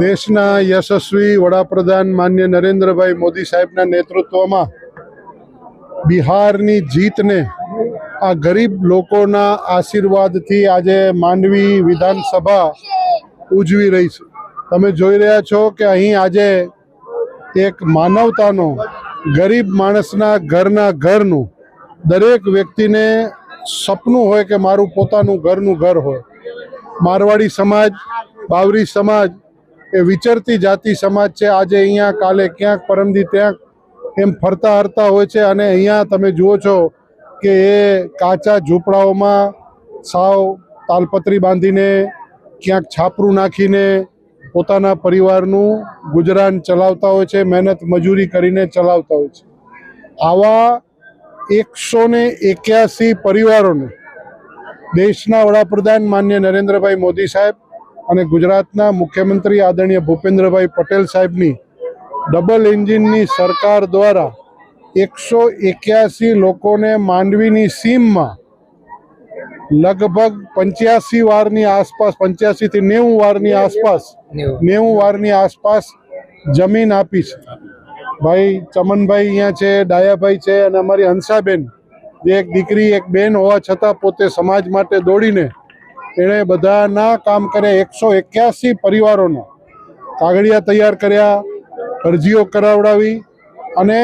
દેશના યશસ્વી વડાપ્રધાન માન્ય નરેન્દ્રભાઈ મોદી સાહેબના નેતૃત્વમાં બિહારની જીતને આ ગરીબ લોકોના આશીર્વાદથી આજે માંડવી વિધાનસભા ઉજવી રહી છે. તમે જોઈ રહ્યા છો કે અહીં આજે એક માનવતાનો, ગરીબ માણસના ઘરના ઘરનું, દરેક વ્યક્તિને સપનું હોય કે મારું પોતાનું ઘરનું ઘર હોય. મારવાડી સમાજ, બાવરી સમાજ એ વિચરતી જાતિ સમાજ છે. આજે અહીંયા, કાલે ક્યાંક, પરમદી ત્યાં એમ ફરતા હરતા હોય છે અને અહીંયા તમે જુઓ છો કે એ કાચા ઝૂંપડાઓમાં સાવ તાલપત્રી બાંધીને ક્યાંક છાપરું નાખીને પોતાના પરિવારનું ગુજરાન ચલાવતા હોય છે, મહેનત મજૂરી કરીને ચલાવતા હોય છે. આવા એકસો ને એક્યાસી પરિવારોને દેશના વડાપ્રધાન માન્ય નરેન્દ્રભાઈ મોદી સાહેબ અને ગુજરાતના મુખ્યમંત્રી આદરણીય ભૂપેન્દ્રભાઈ પટેલ સાહેબની ડબલ એન્જિનની સરકાર દ્વારા એકસો એક્યાસી લોકોને માંડવીની સીમમાં લગભગ પંચ્યાસી વારની આસપાસ પંચ્યાસીથી નેવું વારની આસપાસ નેવું વારની આસપાસ જમીન આપી છે. ભાઈ ચમનભાઈ અહીંયા છે ડાયાભાઈ છે અને અમારી હંસાબેન જે એક દીકરી એક બેન હોવા છતાં પોતે સમાજ માટે દોડીને એણે બધાના કામ કરે એકસો એક્યાસી પરિવારોના કાગળિયા તૈયાર કર્યા, અરજીઓ કરાવડાવી અને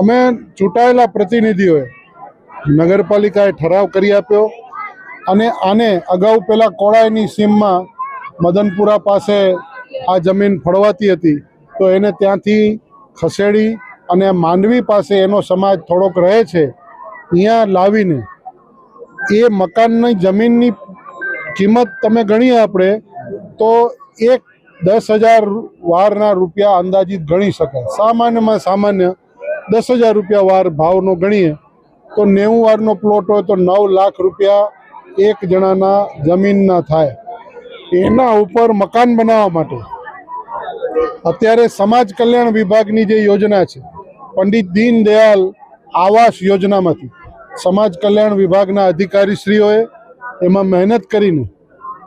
અમે ચૂંટાયેલા પ્રતિનિધિઓએ નગરપાલિકાએ ઠરાવ કરી આપ્યો અને આને અગાઉ પહેલાં કોળાઈની સીમમાં મદનપુરા પાસે આ જમીન ફળવાતી હતી. તો એને ત્યાંથી ખસેડી અને માંડવી પાસે એનો સમાજ થોડોક રહે છે, અહીંયા લાવીને એ મકાનની જમીનની કિંમત તમે ગણીએ આપણે, તો એક દસ હજાર વારના રૂપિયા અંદાજિત ગણી શકાય. સામાન્યમાં સામાન્ય દસ હજાર રૂપિયા વાર ભાવનો ગણીએ, તો નેવું વારનો પ્લોટ હોય તો નવ લાખ રૂપિયા એક જણાના જમીનના થાય. એના ઉપર મકાન બનાવવા માટે. અત્યારે સમાજ કલ્યાણ વિભાગની જે યોજના છે, પંડિત દીનદયાલ આવાસ યોજનામાંથી, સમાજ કલ્યાણ વિભાગના અધિકારીશ્રીઓએ એમાં મહેનત કરીને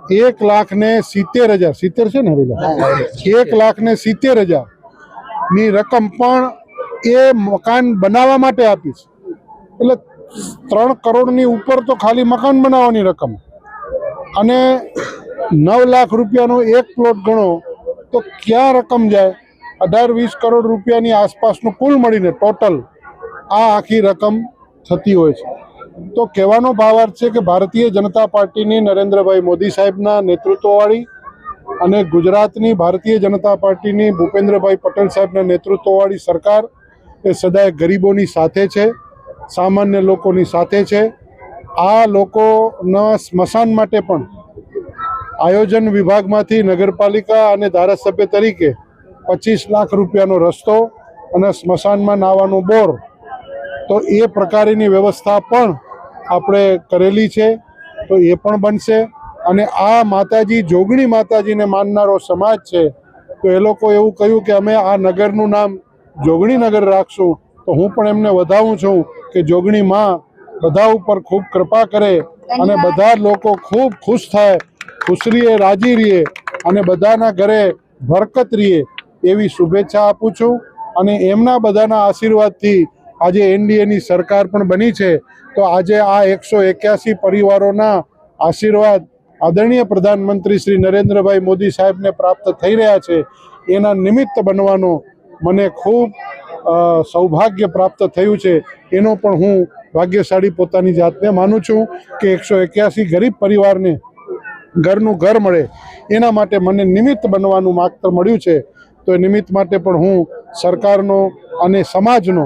એક લાખ ને સિત્તેર હજાર સિત્તેર છે ને હવે એક લાખ ને સિત્તેર. હજારની રકમ પણ એ મકાન બનાવવા માટે આપીશ. એટલે ત્રણ કરોડની ઉપર તો ખાલી મકાન બનાવવાની રકમ. અને નવ લાખ રૂપિયાનો એક પ્લોટ ગણો તો ક્યાં રકમ જાય? અઢાર વીસ કરોડ રૂપિયાની આસપાસનું કુલ મળીને ટોટલ આ આખી રકમ થતી હોય છે. તો કહેવાનો ભાવાર્થ છે કે ભારતીય જનતા પાર્ટીની નરેન્દ્રભાઈ મોદી સાહેબના નેતૃત્વવાળી અને ગુજરાતની ભારતીય જનતા પાર્ટીની ભૂપેન્દ્રભાઈ પટેલ સાહેબના નેતૃત્વવાળી સરકાર એ સદાય ગરીબોની સાથે છે, સામાન્ય લોકોની સાથે છે. આ લોકોના સ્મશાન માટે પણ આયોજન વિભાગમાંથી નગરપાલિકા અને ધારાસભ્ય તરીકે પચીસ લાખ રૂપિયાનો રસ્તો અને સ્મશાનમાં નાવાનો બોર, તો એ પ્રકારની વ્યવસ્થા પણ આપણે કરેલી છે તો એ પણ બનશે. અને આ માતાજી જોગણી માતાજીને માનનારો સમાજ છે તો એ લોકો એવું કહ્યું કે અમે આ નગરનું નામ જોગણી નગર રાખશું. તો હું પણ એમને વધાવું છું કે જોગણી માં બધા ઉપર ખૂબ કૃપા કરે અને બધા લોકો ખૂબ ખુશ થાય ખુશ રહીએ રાજી રહીએ અને બધાના ઘરે બરકત રહીએ એવી શુભેચ્છા આપું છું. અને એમના બધાના આશીર્વાદથી આજે એનડીએની સરકાર પણ બની છે, તો આજે આ એકસો એક્યાસી પરિવારોના આશીર્વાદ આદરણીય પ્રધાનમંત્રી શ્રી નરેન્દ્રભાઈ મોદી સાહેબને પ્રાપ્ત થઈ રહ્યા છે, એના નિમિત્ત બનવાનો મને ખૂબ સૌભાગ્ય પ્રાપ્ત થયું છે. એનો પણ હું ભાગ્યશાળી પોતાની જાતને માનું છું કે એકસો એક્યાસી ગરીબ પરિવારને ઘરનું ઘર મળે, એના માટે મને નિમિત્ત બનવાનું માત્ર મળ્યું છે. તો એ નિમિત્ત માટે પણ હું સરકારનો અને સમાજનો